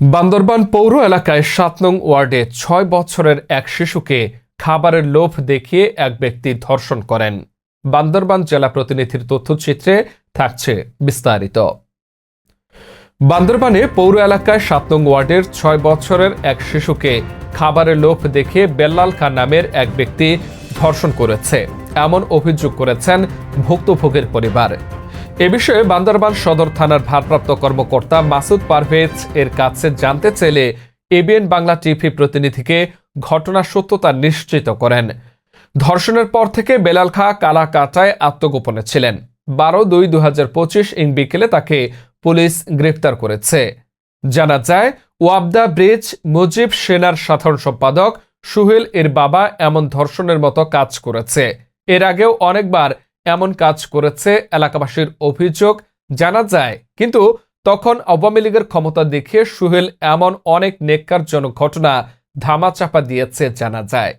বান্দরবান পৌর এলাকায় সাত নং ওয়ার্ডে ছয় বছরের এক শিশুকে খাবারের লোভ দেখিয়ে এক ব্যক্তি ধর্ষণ করেন। বান্দরবান জেলা প্রতিনিধির তথ্যচিত্রে থাকছে বিস্তারিত। বান্দরবানে পৌর এলাকায় সাত নং ওয়ার্ডের ছয় বছরের এক শিশুকে খাবারের লোভ দেখিয়ে বেল্লাল খান নামের এক ব্যক্তি ধর্ষণ করেছে। এমন অভিযোগ করেছেন ভুক্তভোগীর পরিবার। এ বিষয়ে বান্দরবান সদর থানার ভারপ্রাপ্ত কর্মকর্তা মাসুদ পারভেজ এর কাছে জানতে চাইলে এবিএন বাংলা টিভি প্রতিনিধিকে ঘটনার সত্যতা নিশ্চিত করেন। ধর্ষণের পর থেকে বেলাল খা কালা কাটায় আত্মগোপনে ছিলেন। বারো দুই দু হাজার পঁচিশ ইং বিকেলে তাকে পুলিশ গ্রেফতার করেছে। জানা যায়, ওয়াবদা ব্রিজ মুজিব সেনার সাধারণ সম্পাদক সুহেল এর বাবা এমন ধর্ষণের মতো কাজ করেছে। এর আগেও অনেকবার এমন কাজ করেছে এলাকাবাসীর অভিযোগ জানা যায়। কিন্তু তখন আওয়ামী লীগের ক্ষমতা দেখে সুহেল এমন অনেক নেককারজনক ঘটনা ধামাচাপা দিয়েছে, জানা যায়।